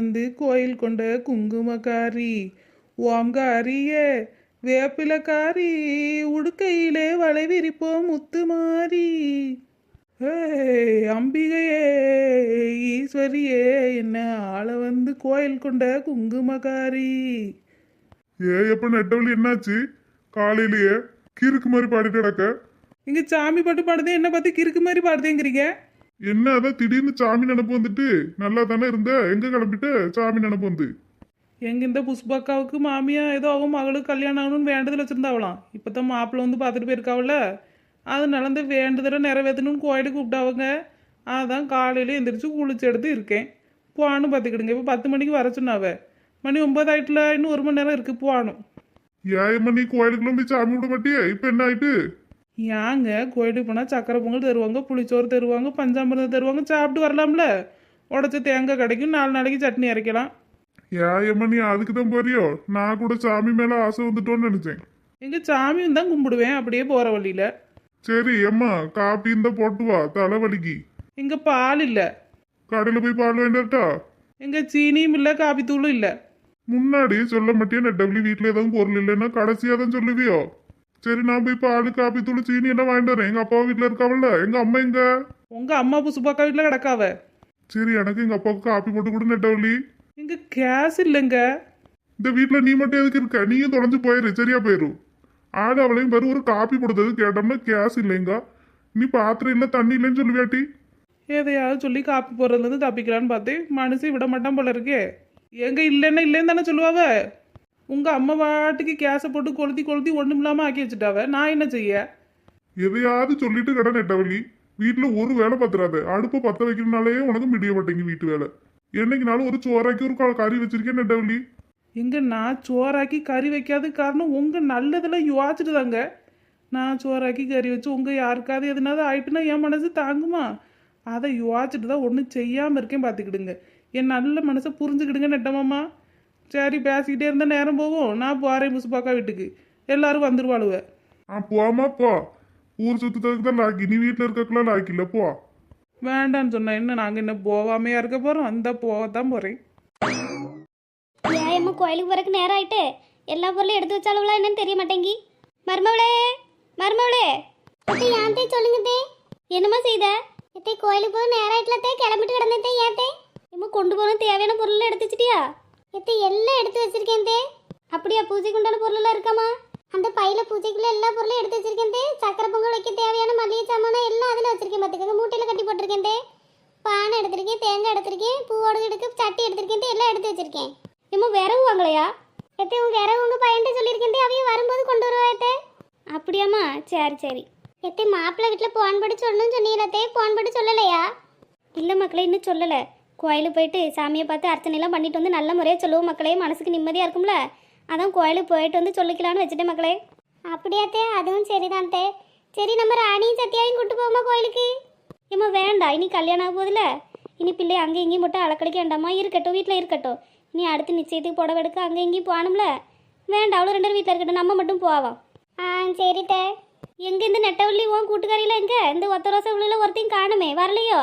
வந்து கோயில் கொண்ட குங்குமக்காரி ஓம்காரியே வேப்பிலக்காரி உடுக்கையிலே வளை விரிப்போம் முத்து மாறி அம்பிகையே ஈஸ்வரியே என்ன ஆள வந்து கோயில் கொண்ட குங்குமக்காரி. ஏ எப்ப நெட்டவழி என்னாச்சு? காலையிலேயே கிறுக்கு மாதிரி பாடிட்டு கிடக்க. இங்க சாமி பாட்டு பாடுதே என்ன பார்த்து கிறுக்கு மாதிரி பாடுதேங்கிறீங்க? என்ன அதான் திடீர்னு சாமி நினப்பு வந்துட்டு? நல்லா தானே இருந்த? எங்க கிளம்பிட்ட சாமி நினப்பு வந்து? எங்க இந்த புஷ்பாக்காவுக்கு மாமியா ஏதோ அவங்க மகளுக்கு கல்யாணம் ஆகணும்னு வேண்டுதல் வச்சிருந்தாவலாம் இப்பதான் மாப்பிள்ளை வந்து பார்த்துட்டு போயிருக்காவல அதனால இந்த வேண்டுதலை நிறைவேற்றணும்னு கோயிலுக்கு கூப்பிட்டாவங்க. அதான் காலையில எந்திரிச்சு குளிச்சு எடுத்து இருக்கேன். போகணும் பார்த்துக்கிடுங்க. இப்போ பத்து மணிக்கு வர சொன்னாவ. மணி ஒன்பது ஆயிட்டுல இன்னும் ஒரு மணி நேரம் இருக்கு. போகணும் ஏயம்மா நீ கோயிலுக்குள்ள போய் சாமி விட மாட்டியே? இப்ப என்ன ஆயிட்டு? ஏங்க கோயிலுக்கு போனால் சக்கரை பொங்கல் தருவாங்க புளிச்சோறு தருவாங்க பஞ்சாமிர்தம் தருவாங்க சாப்பிட்டு வரலாம்ல. உடச்ச தேங்காய் கிடைக்கும் நாலு நாளைக்கு சட்னி அரைக்கலாம். ஏயம்மா நீ அதுக்கு தான் போறியோ? நான் கூட சாமி மேல ஆசை வந்துட்டோன்னு நினைச்சேன். எங்க சாமியும் தான் கும்பிடுவேன் அப்படியே போற வழியில. சரி அம்மா காப்பி இந்த போட்டு வா தலைவலிக்கு இங்க பால் இல்ல. கடையில போய் பால் வேண்டாட்டா எங்க சீனியும் இல்ல காபி தூளும் இல்ல. முன்னாடியே சொல்ல மாட்டியா நெட்டவழி வீட்டுல எதுவும் பொருள் இல்லைன்னா கடைசியா தான் சொல்லுவியோ? சரி நான் போய் பால் காப்பி தூள் சீனி என்ன வாங்கிட்டு வரேன். எங்க அப்பா வீட்டுல இருக்காவல்ல? எங்க அம்மா எங்க? உங்க அம்மா புசுப்பாக்கா வீட்டுல கிடக்காவ? சரி எனக்கு எங்க அப்பாவுக்கு காப்பி போட்டு கொடு நெட்டவழி இங்க கேஸ் இல்லைங்க. இந்த வீட்டுல நீ மட்டும் எதுக்கு இருக்க? நீயும் தொலைஞ்சு போயிரு சரியா போயிரும் ஆடு அவளையும் பாரு ஒரு காப்பி கொடுத்தது கேட்டோம்னா கேஸ் இல்லைங்க. நீ பாத்திரம் இல்ல தண்ணி இல்லைன்னு சொல்லுவியாட்டி? எதையாவது சொல்லி காப்பி போடுறதுல இருந்து தப்பிக்கலான்னு பார்த்தேன். மனுஷன் விட மாட்டான் போல இருக்கே. எங்க இல்லைன்னா இல்லைன்னு தானே சொல்லுவாவ? உங்க அம்மா வாட்டுக்கு கேஸை போட்டு கொளுத்தி கொளுத்தி ஒண்ணும் இல்லாம ஆக்கி வச்சுட்டாவ. நான் என்ன செய்ய? எதையாவது சொல்லிட்டு கடை நெட்டவழி வீட்டுல ஒரு வேலை பத்துறாத. அடுப்பை பத்த வைக்கிறதுனாலயே உனக்கு முடிய மாட்டேங்க வீட்டு வேலை. என்னைக்குனாலும் ஒரு சோறாக்கி ஒரு கறி வச்சிருக்கேன் நெட்டவழி எங்க நான் சோறாக்கி கறி வைக்காத காரணம் உங்க நல்லதெல்லாம் யோசிச்சுட்டு தாங்க நான் சோறாக்கி கறி வச்சு உங்க யாருக்காவது எதுனாவது ஆயிட்டுனா என் மனசு தாங்குமா? அதை யோசிச்சுட்டு தான் ஒன்றும் செய்யாமல் இருக்கேன் பார்த்துக்கிடுங்க என் நல்ல மனசை புரிஞ்சுக்கிடுங்க நெட்டமாம்மா சரி பேசிக்கிட்டே இருந்தால் நேரம் போகும். நான் போகிறேன் முசுப்பாக்கா வீட்டுக்கு. எல்லாரும் வந்துருவாளுவ. ஆ போமா போ. ஊர் சுத்துறதுக்கு தான் லாக்கி. நீ வீட்டுல இருக்கக்குள்ள லாக்கி இல்ல போ. வேண்டான்னு சொன்னா என்ன நாங்கள் என்ன போகாமையா இருக்க போகிறோம் அந்த போகத்தான் போகிறேன் ஏயம்மா கோயிலுக்கு போறதுக்கு நேரம் ஆயிட்டு. எல்லா பொருளும் எடுத்து வச்சாலுங்களா என்னன்னு தெரிய மாட்டேங்கி. மருமவளே மருமவளே. யான்தே சொல்லுங்க தே என்னம்மா செய்த? எத்தை கோயிலுக்கு போக நேரம் ஆயிட்டுல தே கிளம்பிட்டு கிடந்தே ஏத்தே எம்மா கொண்டு போன தேவையான பொருள் எடுத்து வச்சிட்டியா? எத்தை எல்லாம் எடுத்து வச்சிருக்கேன் தே. அப்படியா பூஜைக்குண்டான பொருளெல்லாம் பொருள் எல்லாம் இருக்காமா? அந்த பையில பூஜைக்குள்ள எல்லா பொருளும் எடுத்து வச்சிருக்கேன் தே. சக்கரை பொங்கல் வைக்க தேவையான மளிகை சாமானம் எல்லாம் அதுல வச்சிருக்கேன் பாத்துக்கோங்க. மூட்டையில கட்டி போட்டிருக்கேன் தே. பானை எடுத்திருக்கேன் தேங்காய் எடுத்திருக்கேன் பூவோட எடுக்க சட்டி எடுத்திருக்கேன் எல்லாம் எடுத்து வச்சிருக்கேன். இம்மா விறகு வாங்கலையா? எத்தே உங்க விறகு உங்க பையன்ட்ட சொல்லியிருக்கேன் அவையும் வரும்போது கொண்டு வருவாயத்தே அப்படியாம்மா? சரி சரி. எத்தே மாப்பிள்ளை வீட்டில் போன் படி சொல்லணும்னு சொன்னீங்களே போன் படி சொல்லலையா? இல்லை மக்களே இன்னும் சொல்லலை. கோயிலுக்கு போயிட்டு சாமியை பார்த்து அர்ச்சனைலாம் பண்ணிட்டு வந்து நல்ல முறையாக சொல்லுவோம் மக்களே. மனசுக்கு நிம்மதியாக இருக்கும்ல? அதான் கோயிலுக்கு போயிட்டு வந்து சொல்லிக்கலான்னு வச்சுட்டேன் மக்களே. அப்படியாத்தே அதுவும் சரிதான் தே. சரி நம்ம ராணியும் சத்யாவையும் கூட்டு போவோமா கோயிலுக்கு? ஏம்மா வேண்டாம் இனி கல்யாணம் ஆக போதில்ல இனி பிள்ளை அங்கேயும் இங்கேயும் மட்டும் அலக்கடிக்க வேண்டாமா? இருக்கட்டும் வீட்டில் இருக்கட்டும். நீ அடுத்து நிச்சயத்துக்கு புடவை எடுக்க அங்கே இங்கேயும் போகணும்ல? வேண்டாம் அவ்வளோ ரெண்டு வீட்டில் இருக்கட்டும். நம்ம மட்டும் போவோம். ஆ சரி தே. எங்கே இந்த நெட்டவள்ளி உன் கூட்டுக்காரியில் எங்கே? இந்த ஒத்த ரோசை உள்ள ஒருத்தையும் காணுமே. வரலையோ?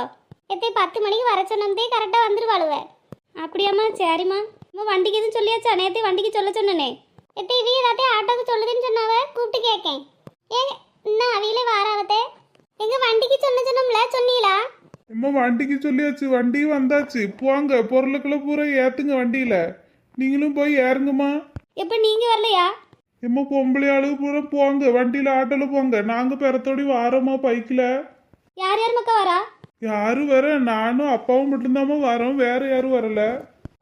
எத்தே பத்து மணிக்கு வர சொன்னதே கரெக்டாக வந்துருவாளுவே. அப்படியாம்மா சரிம்மா. அம்மா வண்டிக்கு எதுவும் சொல்லியாச்சா? நேத்தே வண்டிக்கு சொல்ல சொன்னனே. எத்தே இவ எல்லாத்தையும் ஆட்டோக்கு சொல்லுதுன்னு சொன்னாவ? கூப்பிட்டு கேட்கேன் ஏங்க இன்னும் அவையிலே வாராவத்தே எங்க வண்டிக்கு சொன்ன சொன்னோம்ல சொன்னீங்களா அம்மா வண்டிக்கு சொல்லியாச்சு. வண்டி வந்தாச்சு. போங்க பொருளுக்குள்ள பூரா ஏத்துங்க வண்டியில. நீங்களும் போய் ஏறுங்கம்மா. எப்போ நீங்கள் வரலையா? எம்மா பொம்பளை ஆளு பூரா போங்க. வண்டியில ஆட்டோல போங்க. நாங்க பெறத்தோடி வாரோமா பைக்ல யார் யார் மக்கா வரா? யாரும் வர நானும் அப்பாவும் மட்டும்தாம்மா வரோம். வேற யாரும் வரல.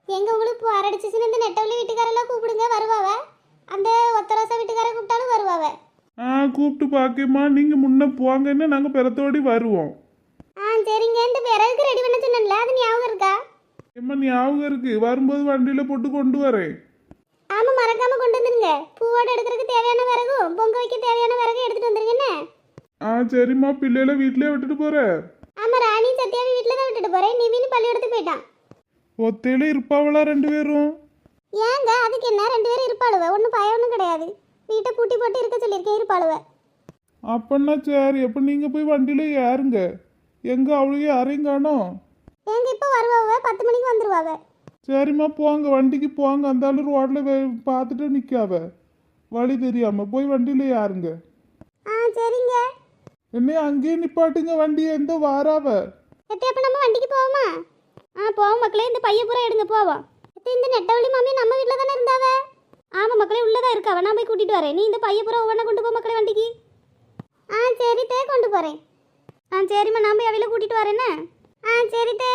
எங்க உங்களுக்கு போரடிச்சுன்னு இந்த நெட்டவள்ளி வீட்டுக்காரெல்லாம் கூப்பிடுங்க. வருவாவ? அந்த ஒத்தரோசா வீட்டுக்கார கூப்பிட்டாலும் வருவாவ? ஆ கூப்பிட்டு பாக்கேம்மா. நீங்க முன்ன போங்கன்னா நாங்க பெறத்தோடி வருவோம். ஆ சரிங்க. இந்த பிறகு ரெடி பண்ண சொன்னேன்ல. அது ஞாபகம் இருக்கா? எம்மா ஞாபகம் இருக்கு. வரும்போது வண்டியில போட்டு கொண்டு வரேன். ஆமா மறக்காம கொண்டு வந்துருங்க. பூவோட எடுக்கிறதுக்கு தேவையான விறகும் பொங்க வைக்க தேவையான விறகும் எடுத்துட்டு வந்துருங்க என்ன? ஆ சரிம்மா. பிள்ளைகளை வீட்லயே விட்டுட்டு போறேன். ஆமா ராணி சத்யாவி வீட்டில் தான் விட்டுட்டு போறேன். நிவின் பள்ளிக்கூடத்துக்கு போயிட்டான். ஒத்தையில இருப்பாவளா ரெண்டு பேரும்? ஏங்க அதுக்கு என்ன? ரெண்டு பேரும் இருப்பாளுவ. ஒன்றும் பயம் ஒன்றும் கிடையாது. வீட்டை பூட்டி போட்டு இருக்க சொல்லியிருக்கேன் இருப்பாளுவ. அப்பன்னா சரி? அப்ப நீங்க போய் வண்டியில ஏறுங்க? எங்க அவளுக்கு யாரையும் காணோம்? எங்க இப்போ வருவாவ? பத்து மணிக்கு வந்துருவாவ? சரிம்மா போங்க. வண்டிக்கு போங்க. அந்த ஆளு ரோட்டில் பார்த்துட்டு நிற்காவ வழி தெரியாம. போய் வண்டியில் யாருங்க ஆ சரிங்க. என்னைய அங்கேயே நிப்பாட்டுங்க வண்டியை எந்த வாராவ எத்தி அப்ப நம்ம வண்டிக்கு போவோமா ஆ போவோம் மக்களே இந்த பைய பூரா எடுங்க போவோம் எத்தி இந்த நெட்டவழி மாமி நம்ம வீட்டில் தானே இருந்தாவ ஆமா மக்களே உள்ளதா இருக்காவ நான் போய் கூட்டிட்டு வரேன் நீ இந்த பைய பூரா ஒவ்வொன்றா கொண்டு போ மக்களே வண்டிக்கு ஆ சரி தே கொண்டு போறேன் ஆ சரிம்மா நான் போய் அவையில கூட்டிட்டு வரேன்னு ஆ சரி தே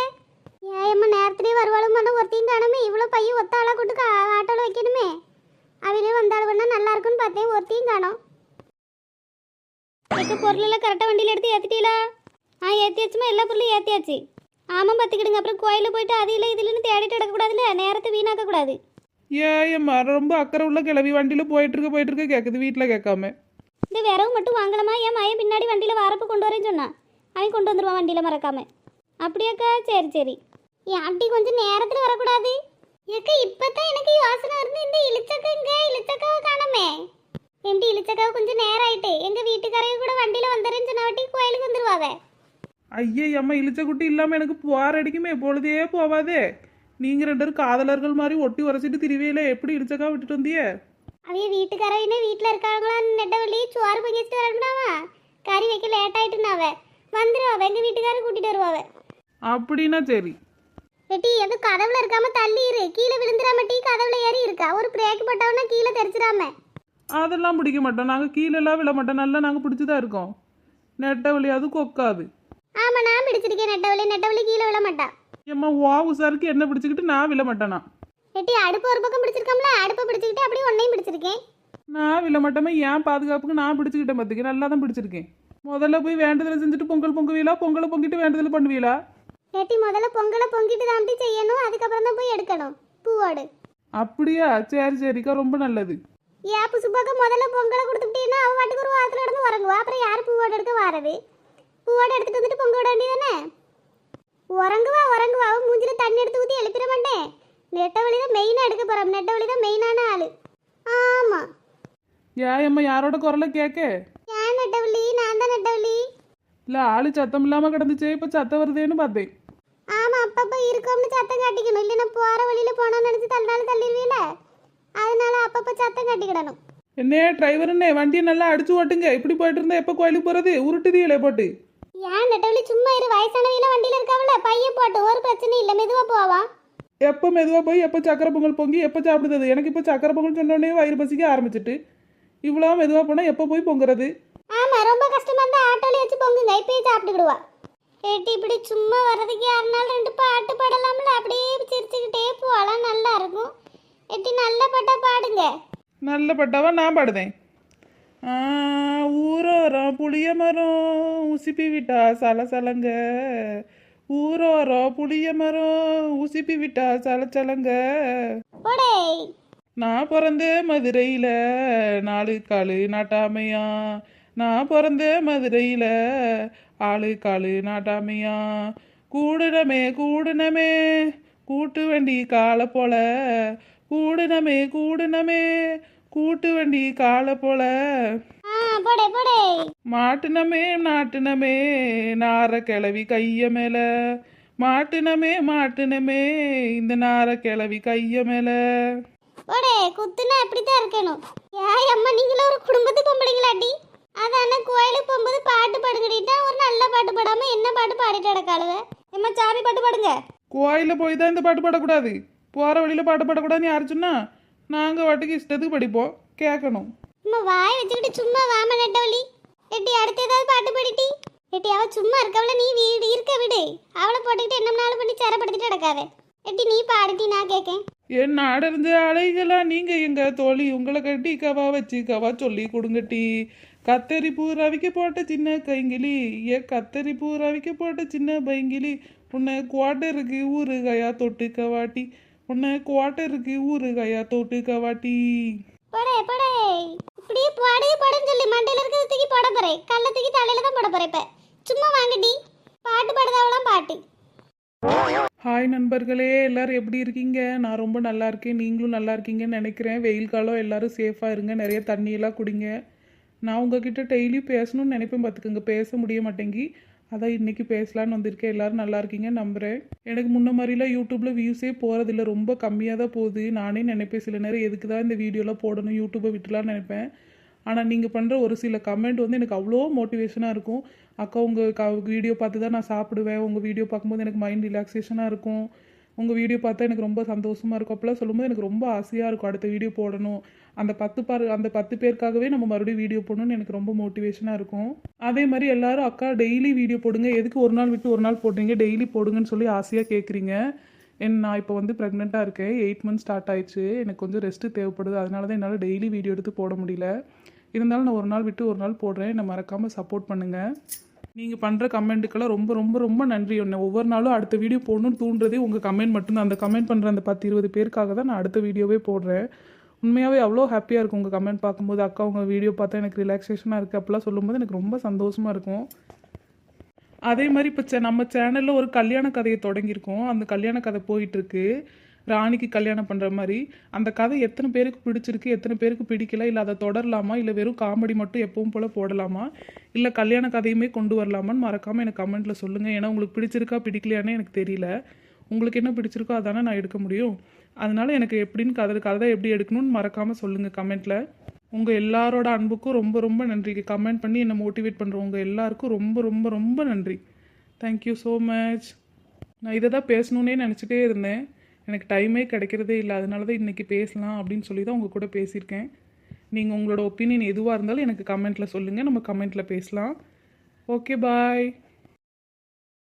ஏம்மா நேரத்திலே வருவாளும் பண்ண ஒருத்தையும் காணுமே இவ்வளோ பையன் ஒத்த ஆளாக கொண்டு ஆட்டோவில் வைக்கணுமே அவையிலே வந்தாள் பண்ணால் நல்லா இருக்குன்னு பார்த்தேன் ஒருத்தையும் காணும் எங்க பொருளெல்லாம் கரெக்டாக வண்டியில் எடுத்து ஏற்றிட்டீங்களா ஆ ஏற்றியாச்சுமா எல்லா பொருளும் ஏற்றியாச்சு ஆமாம் பார்த்துக்கிடுங்க அப்புறம் கோயிலில் போயிட்டு அது இல்லை இதுலன்னு தேடிட்டு கிடக்கக்கூடாதுல்ல? நேரத்தை வீணாக்கக்கூடாது. ஏம்மா ரொம்ப அக்கறை உள்ள கிளவி வண்டியில் போயிட்டு இருக்க போயிட்டு இருக்க கேட்குது வீட்டில் கேட்காம. இந்த விரவு மட்டும் வாங்கலாமா? என் மயன் பின்னாடி வண்டியில் வரப்போ கொண்டு வரேன்னு சொன்னான் அவன் கொண்டு வந்துருவான் வண்டியில் மறக்காம. அப்படியாக்கா? சரி சரி. அப்படி கொஞ்சம் நேரத்தில் வரக்கூடாது. ஏக்கா இப்பதான் எனக்கு யோசனை இருந்து இந்த இளிச்சக்கா இங்க இளிச்சக்காவை காணமே. எப்படி இளிச்சக்காவை கொஞ்சம் நேரம் ஆயிட்டு எங்க வீட்டுக்காரைய கூட வண்டியில வந்துறேன்னு சொன்னவாட்டி கோயிலுக்கு வந்துருவாவ ஐயே அம்மா இழிச்ச குட்டி இல்லாமல் எனக்கு போர் அடிக்குமே பொழுதே போவாதே நீங்கள் ரெண்டு பேரும் காதலர்கள் மாதிரி ஒட்டி உரைச்சிட்டு திரிவையில எப்படி இழிச்சக்கா விட்டுட்டு வந்தியே அவைய வீட்டுக்காரவினே வீட்டில் இருக்காங்களா நெட்டவள்ளி சோறு பொங்கி வச்சுட்டு வரணும்னாவா கறி வைக்க லேட் ஆயிட்டுனாவ வந்துருவாவ எங்க வீட்டுக்காரர் கூட்டிட்டு வருவாவ அப்படின்னா சரி வெட்டி எதுவும் கதவுல இருக்காம தள்ளி இரு கீழே விழுந்துடாம டீ கதவுல ஏறி இருக்கா ஒரு பிரேக் போட்டவனா கீழே தெரிச்சிடாம அதெல்லாம் பிடிக்க மாட்டோம். நாங்கள் கீழெல்லாம் விழ மாட்டோம். நல்லா நாங்கள் பிடிச்சி தான் இருக்கோம். நெட்டை வழியாது கொக்காது ஆமா நான் பிடிச்சிருக்கேன் நெட்டவள்ளி நெட்டவள்ளி கீழே விழ மாட்டா. ஏம்மா வா உசாருக்கு என்ன பிடிச்சிக்கிட்டு நான் விழ மாட்டேனா? வெட்டி அடுப்பு ஒரு பக்கம் பிடிச்சிருக்கோம்ல அடுப்பை பிடிச்சிக்கிட்டு அப்படியே ஒன்னையும் பிடிச்சிருக்கேன். நான் விழ மாட்டேமா ஏன் பாதுகாப்புக்கு நான் பிடிச்சிக்கிட்டேன் பார்த்துக்க நல்லா தான் பிடிச்சிருக்கேன். முதல்ல போய் வேண்டுதலை செஞ்சுட்டு பொங்கல் பொங்குவீங்களா பொங்கலை பொங்கிட்டு வேண்டுதல் பண்ணுவீங்களா வெட்டி முதல்ல பொங்கலை பொங்கிட்டு தாண்டி செய்யணும். அதுக்கப்புறம் தான் போய் எடுக்கணும். பூவோடு. அப்படியா? சரி சரிக்கா. ரொம்ப நல்லது. ஏப்பு சுப்பாக்க முதல்ல பொங்கலை கொடுத்துட்டீங்கன்னா அவன் வாட்டுக்கு ஒரு வாரத்தில் இருந்து உறங்குவா. அப்புறம் யார் பூவோட எடுக்க வாரது? பூவோட எடுத்துட்டு வந்துட்டு பொங்க விட வேண்டியதானே உறங்குவா உறங்குவா. அவன் மூஞ்சில தண்ணி எடுத்து ஊற்றி எழுப்பிட மாட்டேன் நெட்ட வழி தான் மெயினாக எடுக்க போகிறான் நெட்ட வழி தான் மெயினான ஆள். ஆமாம் ஏன் அம்மா யாரோட குரலை கேட்க? ஏன் நெட்டவள்ளி நான் தான் நெட்டவள்ளி இல்லை ஆளு சத்தம் இல்லாமல் கிடந்துச்சே இப்போ சத்தம் வருதேன்னு பார்த்தேன். ஆமாம் அப்பப்போ இருக்கோம்னு சத்தம் காட்டிக்கணும். இல்லைன்னா போகிற வழியில் போனோம்னு நினச்சி தள்ளினாலும் தள்ளிடுவீல அதனால அப்பப்போ சத்தம் காட்டிக்கிடணும். என்ன டிரைவருன்னே வண்டியை நல்லா அடிச்சு ஓட்டுங்க. இப்படி போயிட்டு இருந்தா எப்போ கோயிலுக்கு போகிறது உருட்டுதீங்களே போட்டு. ஏன் நெட்டவள்ளி சும்மா இரு. வயசானவில வண்டியில் இருக்காவில பையன் போட்டு ஒரு பிரச்சனையும் இல்லை. மெதுவாக போவான் எப்போ மெதுவாக போய் எப்போ சக்கரை பொங்கல் பொங்கி எப்போ சாப்பிடுறது? எனக்கு இப்போ சக்கரை பொங்கல் சொன்னோடனே வயிறு பசிக்க ஆரம்பிச்சிட்டு. இவ்வளோ மெதுவாக போனால் எப்போ போய் பொங்குறது? ஆமா ரொம்ப கஷ்டமா இருந்தா ஆட்டோல வச்சு பொங்குங்க. இப்பயே சாப்பிட்டுக்கிடுவா. கேட்டு இப்படி சும்மா வர்றதுக்கு யாருனாலும் ரெண்டு பாட்டு பாடலாம்ல. அப்படியே சிரிச்சுக்கிட்டே போகலாம் நல்லா இருக்கும். எட்டி நல்ல பாட்டா பாடுங்க. நல்ல பட்டாவா நான் பாடுதேன். ஆ, ஊரோரம் புளிய மரம் உசிப்பி விட்டா சலசலங்க. ஊரோரம் புளிய மரம் உசிப்பி விட்டா சலச்சலங்க நான் பிறந்த மதுரையில் நாலு காலு நாட்டாமையா. நான் பிறந்த மதுரையில் ஆளு காலு நாட்டாமையா. கூடுனமே கூடுனமே கூட்டு வண்டி காலை போல கூடுனமே கூடுனமே. கூட்டு வண்டி காலை போல. ஆ போடே போடே. மாட்டுனமே நாட்டுனமே நார கிளவி கைய மேல. மாட்டுனமே மாட்டுனமே. இந்த நார கிளவி கைய மேல. போடே குத்துனா அப்படித்தான் இருக்கணும். ஏய் அம்மா நீங்களும் ஒரு குடும்பத்து பொம்பளைங்களாட்டி அதானே கோயிலுக்கு போகும்போது பாட்டு பாடுங்கடிட்டா ஒரு நல்ல பாட்டு பாடாம என்ன பாட்டு பாடிட்டு கிடக்காளுவ? எம்மா சாமி பாட்டு பாடுங்க. கோயிலில் போய் தான் இந்த பாட்டு பாடக்கூடாது. போகிற வழியில் பாட்டு பாடக்கூடாதுன்னு யார் சொன்னா நாங்கள் வாட்டுக்கு இஷ்டத்துக்கு படிப்போம் கேட்கணும் அம்மா வாய் வச்சுக்கிட்டு சும்மா வாம நெட்டவழி எட்டி அடுத்து ஏதாவது பாட்டு பாடிட்டி. எட்டி அவ சும்மா இருக்கவள நீ வீடு இருக்க விடு. அவளை போட்டுக்கிட்டு என்ன நாள் பண்ணி சேரப்படுத்திட்டு கிடக்காத எட்டி நீ பாடிட்டி நான் கேட்கேன் என் நாடறிஞ்ச அலைகளா நீங்கள் எங்கள் தோழி? உங்களை கட்டி கவா வச்சு கவா சொல்லி கொடுங்கட்டி. கத்தரி பூ ரவிக்க போட்ட சின்ன கைங்கிலி. ஏ கத்தரி பூ ரவிக்க போட்ட சின்ன பைங்கிலி. உன்னை குவாட்டருக்கு ஊறுகாயா தொட்டு கவாட்டி. உன்னை குவாட்டருக்கு ஊறுகாயா தொட்டு கவாட்டி. போடே போடே. இப்படியே பாடு பாடுன்னு சொல்லி. மண்டையில இருக்கிறத தூக்கி போட போறேன். கல்ல தூக்கி தலையில தான் போட போறேன் இப்ப. சும்மா வாங்கடி. பாட்டு பாடுதாவெல்லாம் பாட்டு. ஹாய் நண்பர்களே எல்லாரும் எப்படி இருக்கீங்க? நான் ரொம்ப நல்லா இருக்கேன். நீங்களும் நல்லா இருக்கீங்கன்னு நினைக்கிறேன். வெயில் காலம் எல்லாரும் சேஃபாக இருங்க. நிறைய தண்ணியெல்லாம் குடிங்க. நான் உங்ககிட்ட டெய்லி பேசணும்னு நினைப்பேன் பார்த்துக்கோங்க பேச முடிய மாட்டேங்கி. அதான் இன்னைக்கு பேசலான்னு வந்திருக்கேன். எல்லாரும் நல்லா இருக்கீங்க? நம்புகிறேன் எனக்கு முன்ன மாதிரிலாம் யூடியூப்பில் வியூஸே போகிறதில்ல ரொம்ப கம்மியாக தான் போகுது. நானே நினைப்பேன் சில நேரம் எதுக்கு தான் இந்த வீடியோலாம் போடணும்? யூடியூப்பை விட்டுலான்னு நினைப்பேன். ஆனால் நீங்கள் பண்ணுற ஒரு சில கமெண்ட் வந்து எனக்கு அவ்வளோ மோட்டிவேஷனாக இருக்கும். அக்கா உங்கள் க வீடியோ பார்த்து தான் நான் சாப்பிடுவேன். உங்கள் வீடியோ பார்க்கும்போது எனக்கு மைண்ட் ரிலாக்ஸேஷனாக இருக்கும். உங்கள் வீடியோ பார்த்தா எனக்கு ரொம்ப சந்தோஷமாக இருக்கும். அப்போலாம் சொல்லும்போது எனக்கு ரொம்ப ஆசையாக இருக்கும். அடுத்த வீடியோ போடணும். அந்த பத்து பாரு அந்த பத்து பேருக்காகவே நம்ம மறுபடியும் வீடியோ போடணும்னு எனக்கு ரொம்ப மோட்டிவேஷனாக இருக்கும். அதே மாதிரி எல்லாரும் அக்கா டெய்லி வீடியோ போடுங்க. எதுக்கு ஒரு நாள் விட்டு ஒரு நாள் போடுறீங்க? டெய்லி போடுங்கன்னு சொல்லி ஆசையாக கேட்குறீங்க என் நான் இப்போ வந்து ப்ரெக்னெண்ட்டாக இருக்கேன். எயிட் மந்த்ஸ் ஸ்டார்ட் ஆயிடுச்சு. எனக்கு கொஞ்சம் ரெஸ்ட்டு தேவைப்படுது. அதனால தான் என்னால் டெய்லி வீடியோ எடுத்து போட முடியல. இருந்தாலும் நான் ஒரு நாள் விட்டு ஒரு நாள் போடுறேன். என்னை மறக்காமல் சப்போர்ட் பண்ணுங்கள் நீங்கள் பண்ணுற கமெண்ட்டுக்கெல்லாம் ரொம்ப ரொம்ப ரொம்ப நன்றி ஒன்று ஒவ்வொரு நாளும் அடுத்த வீடியோ போடணும்னு தூண்டுறதே உங்கள் கமெண்ட் மட்டும்தான். அந்த கமெண்ட் பண்ணுற அந்த பத்து இருபது பேருக்காக தான் நான் அடுத்த வீடியோவே போடுறேன். உண்மையாகவே அவ்வளோ ஹாப்பியாக இருக்கும் உங்கள் கமெண்ட் பார்க்கும்போது. அக்கா உங்கள் வீடியோ பார்த்தா எனக்கு ரிலாக்ஸேஷனாக இருக்குது அப்படிலாம் சொல்லும்போது எனக்கு ரொம்ப சந்தோஷமாக இருக்கும். அதே மாதிரி இப்போ சே நம்ம சேனலில் ஒரு கல்யாண கதையை தொடங்கியிருக்கோம். அந்த கல்யாண கதை போயிட்டுருக்கு ராணிக்கு கல்யாணம் பண்ணுற மாதிரி அந்த கதை எத்தனை பேருக்கு பிடிச்சிருக்கு எத்தனை பேருக்கு பிடிக்கல இல்லை அதை தொடரலாமா இல்லை வெறும் காமெடி மட்டும் எப்பவும் போல் போடலாமா இல்லை கல்யாண கதையுமே கொண்டு வரலாமான்னு மறக்காமல் எனக்கு கமெண்ட்டில் சொல்லுங்கள் ஏன்னா உங்களுக்கு பிடிச்சிருக்கா பிடிக்கலையான்னு எனக்கு தெரியல. உங்களுக்கு என்ன பிடிச்சிருக்கோ அதானே நான் எடுக்க முடியும். அதனால் எனக்கு எப்படின்னு கதை கதை எப்படி எடுக்கணும்னு மறக்காமல் சொல்லுங்கள் கமெண்ட்டில் உங்கள் எல்லாரோட அன்புக்கும் ரொம்ப ரொம்ப நன்றி. கமெண்ட் பண்ணி என்னை மோட்டிவேட் பண்ணுற உங்கள் எல்லாருக்கும் ரொம்ப ரொம்ப ரொம்ப நன்றி. தேங்க்யூ ஸோ மச் நான் இதை தான் பேசணுன்னே நினச்சிட்டே இருந்தேன். எனக்கு டைமே கிடைக்கிறதே இல்லை அதனால தான் இன்றைக்கி பேசலாம் அப்படின்னு சொல்லி தான் உங்கள் கூட பேசியிருக்கேன். நீங்கள் உங்களோட ஒப்பீனியன் எதுவாக இருந்தாலும் எனக்கு கமெண்ட்டில் சொல்லுங்கள் நம்ம கமெண்ட்டில் பேசலாம். Okay bye